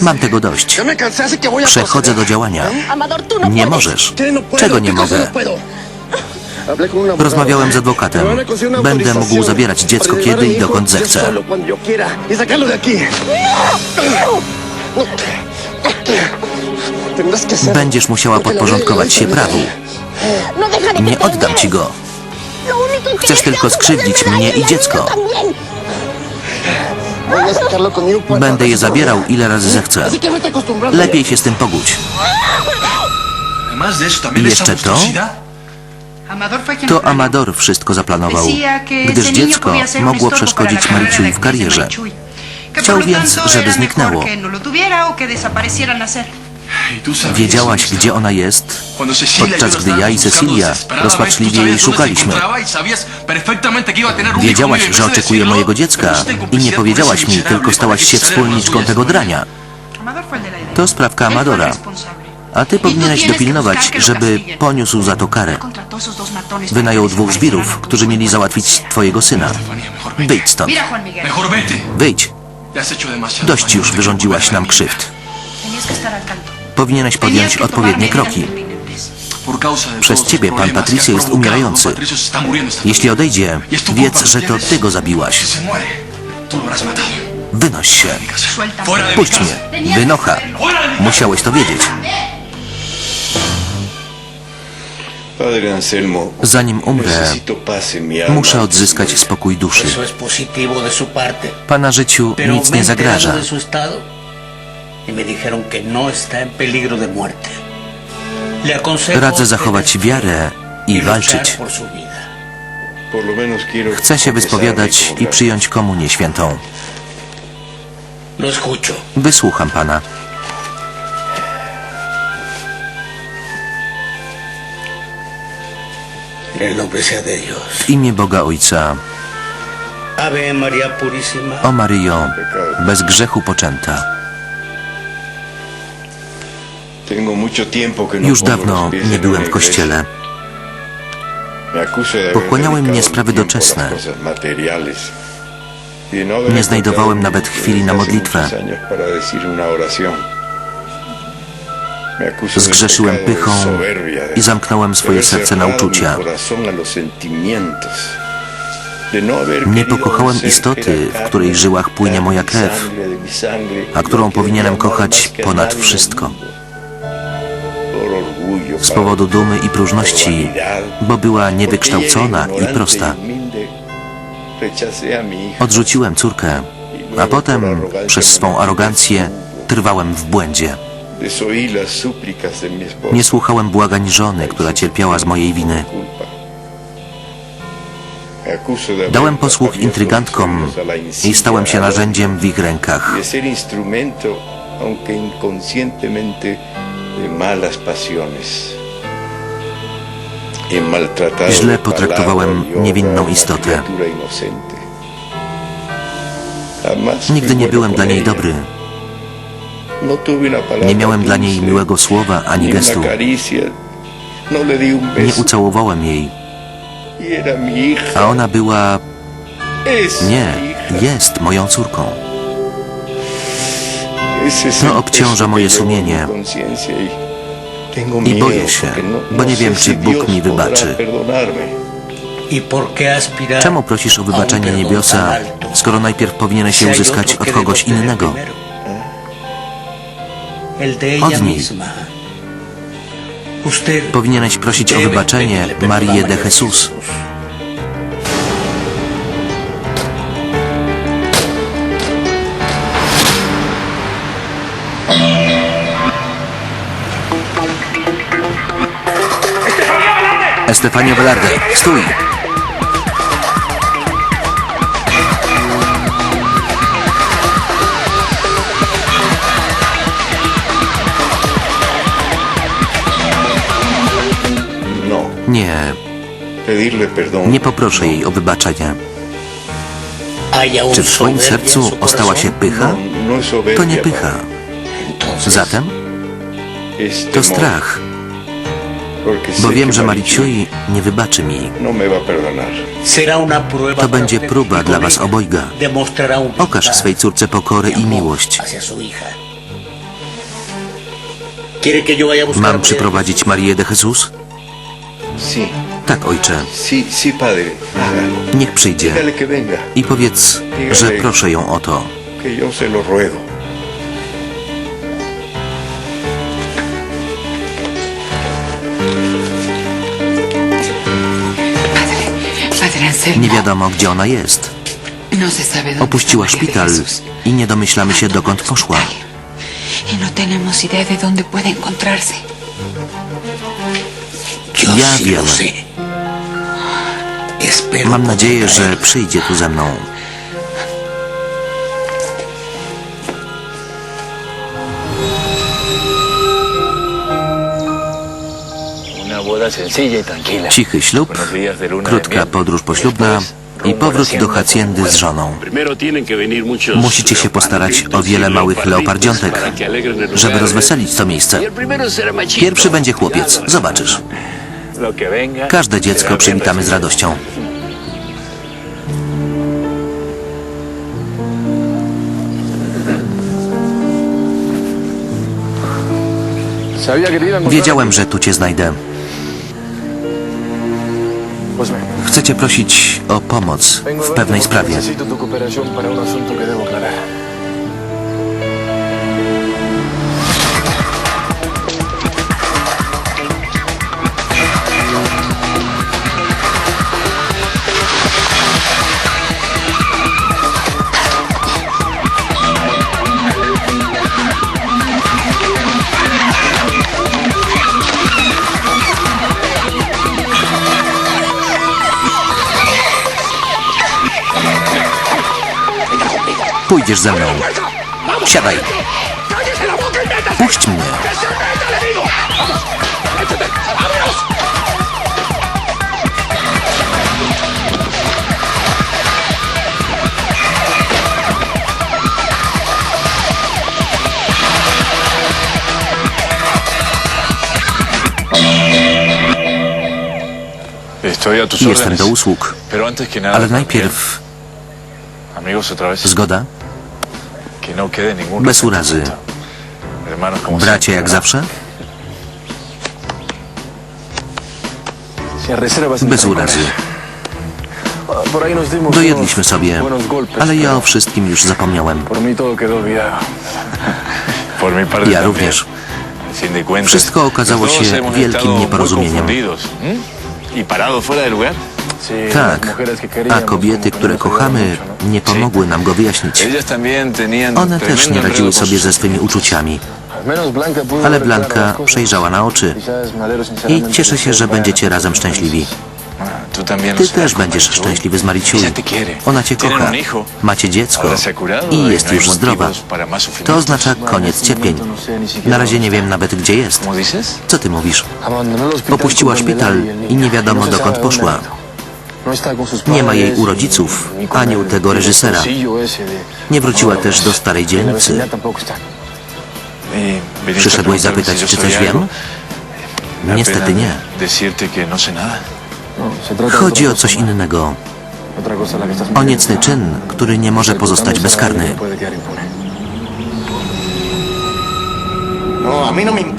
Mam tego dość. Przechodzę do działania. Nie możesz. Czego nie ¿Qué cosa mogę? Rozmawiałem z adwokatem. Będę mógł zabierać dziecko kiedy i dokąd zechcę. Będziesz musiała podporządkować się prawu. Nie oddam ci go. Chcesz tylko skrzywdzić mnie i dziecko. Będę je zabierał ile razy zechcę. Lepiej się z tym pogódź. Además de eso, ¿Y también esa jeszcze to? To. Amador wszystko zaplanował, gdyż dziecko mogło przeszkodzić Maryciuj w karierze. Chciał więc, żeby zniknęło. Wiedziałaś, gdzie ona jest, podczas gdy ja i Cecilia rozpaczliwie jej szukaliśmy. Wiedziałaś, że oczekuję mojego dziecka i nie powiedziałaś mi, tylko stałaś się wspólniczką tego drania. To sprawka Amadora. A ty powinieneś dopilnować, żeby poniósł za to karę. Wynajął dwóch a którzy mieli załatwić twojego syna. Wyjdź stąd. Wyjdź. Dość już wyrządziłaś nam krzywd. Powinieneś podjąć odpowiednie kroki. Przez ciebie pan Patricio jest umierający. Jeśli odejdzie, Y wiedz, że to ty go zabiłaś. Wynoś się. Puść mnie. Wynocha. Musiałeś to wiedzieć. Zanim umrę, muszę odzyskać spokój duszy. Pana życiu nic nie zagraża. Estado y me dijeron que no está en peligro de muerte. Le aconsejo Radzę zachować wiarę i y luchar walczyć. por su vida. Por lo menos quiero Chcę się wyspowiadać i przyjąć komunię świętą. Lo escucho. Wysłucham pana. En el nombre sea de Dios. W imię Boga Ojca, Ave María Purísima. o Maryjo, bez grzechu poczęta. Już pongo dawno nie byłem w kościele. Pochłaniały mnie sprawy doczesne. y no Nie znajdowałem nawet chwili na modlitwę. Zgrzeszyłem pychą i zamknąłem swoje serce na uczucia. no Nie pokochałem istoty, w której żyłach płynie moja krew, a którą y powinienem kochać ponad wszystko. Z powodu dumy i próżności, bo była niewykształcona i prosta. Odrzuciłem córkę, a potem przez swą arogancję trwałem w błędzie. Nie słuchałem błagań żony, która cierpiała z mojej winy. Dałem posłuch intrygantkom i stałem się narzędziem w ich rękach. De malas pasiones. Y Źle potraktowałem y niewinną istotę. Nigdy nie byłem dla niej dobry. No Nie miałem dla niej miłego słowa ani gestu. No Nie ucałowałem jej, Y a ona była... Nie, jest moją córką. To el obciąża moje sumienie. I boję się, no- bo no nie wiem, czy Bóg mi wybaczy. perdonarme. ¿Y por qué aspirar Czemu prosisz o wybaczenie niebiosa, skoro najpierw powinieneś je uzyskać od kogoś innego? Od niej. Powinieneś prosić o wybaczenie Marię de Jesus. Estefanio Velarde, stój! No, Nie, nie poproszę jej o wybaczenie. Czy w en sercu ostała się pycha? No, no To nie pycha. Zatem to strach, bo wiem, że Mariciui nie wybaczy mi. no To będzie próba y dla was obojga. Okaż swej córce pokorę y i miłość. hacia su hija. ¿Quiere que yo vaya a buscar a Mam przyprowadzić Marię de Jesus? Tak, ojcze. Niech przyjdzie. I powiedz, że proszę ją o to. Nie wiadomo, gdzie ona jest. no Opuściła szpital i nie domyślamy się, dokąd poszła. Y no Ja wiem. Mam nadzieję, że przyjdzie tu ze mną. Cichy ślub, krótka podróż poślubna i powrót do haciendy z żoną. Musicie się postarać o wiele małych leopardziątek, żeby rozweselić to miejsce. Pierwszy będzie chłopiec, zobaczysz. Każde dziecko przywitamy z radością. Wiedziałem, że tu cię znajdę. Chcę cię prosić o pomoc w pewnej sprawie. Pójdziesz ze mną. Siadaj. Puść mnie. Jestem do usług. Ale najpierw zgoda? Bez urazy. Bracie jak ¿no? zawsze? Bez urazy. Dojedliśmy sobie, ale ja o wszystkim już zapomniałem. Ja również. Wszystko okazało się wielkim nieporozumieniem. Y. Tak, a kobiety, które kochamy, nie pomogły nam go wyjaśnić. One też nie radziły sobie ze swymi uczuciami, ale Blanka przejrzała na oczy i cieszę się, że będziecie razem szczęśliwi. Ty też będziesz szczęśliwy z quiere. Ona cię kocha. Macie dziecko i y jest no już zdrowa. To oznacza koniec cierpień. Na razie nie wiem nawet gdzie jest. Co ty mówisz? Opuściła szpital i nie wiadomo dokąd poszła. Nie ma jej u rodziców, ani u tego reżysera. Nie wróciła też do starej dzielnicy. Y viniste a Przyszedłeś zapytać, czy coś wiem? Niestety nie. No. Chodzi o coś innego. O niecny czyn, który nie może pozostać bezkarny. No, a mí no me importa.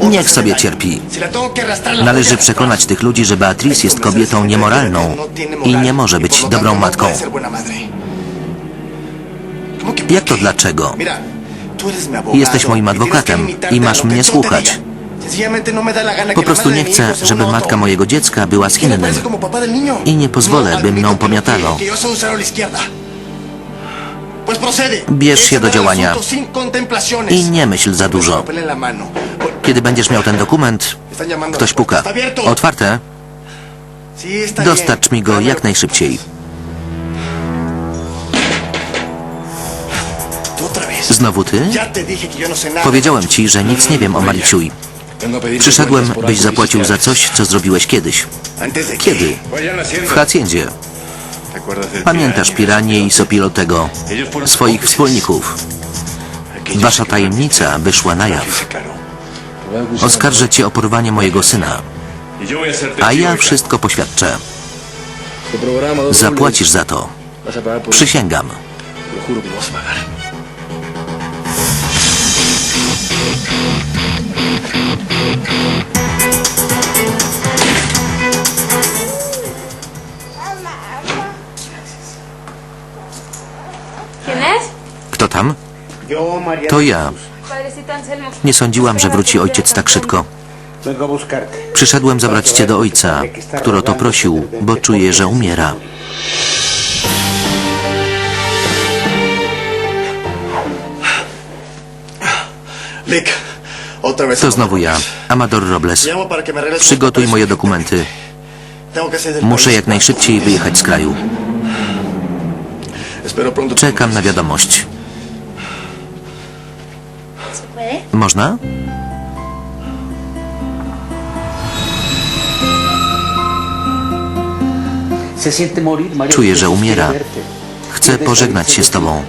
Niech sobie cierpi. Należy przekonać tych ludzi, że Beatrice jest kobietą niemoralną i nie może być dobrą matką. Jak to dlaczego? Jesteś moim adwokatem i masz mnie słuchać. Po prostu nie chcę, żeby matka mojego dziecka była z innym. I nie pozwolę, by mną pomiatano. Bierz się do działania i nie myśl za dużo. Kiedy będziesz miał ten dokument, ktoś puka. Otwarte? Dostarcz mi go jak najszybciej. Znowu ty? Powiedziałem ci, że nic nie wiem o Mariciuj. Przyszedłem, byś zapłacił za coś, co zrobiłeś kiedyś. Kiedy? W Haciendzie. Pamiętasz Piranie i Sopilotego, swoich wspólników. Wasza tajemnica wyszła na jaw. Oskarżę cię o porwanie mojego syna, a ja wszystko poświadczę. Zapłacisz za to. Przysięgam. To ja. Nie sądziłam, że wróci ojciec tak szybko. Przyszedłem zabrać cię do ojca, który o to prosił, bo czuje, że umiera. To znowu ja, Amador Robles. Przygotuj moje dokumenty. Muszę jak najszybciej wyjechać z kraju. Czekam na wiadomość. Można? Czuję, że umiera. Chcę pożegnać się z tobą.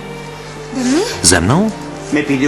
Ze mną?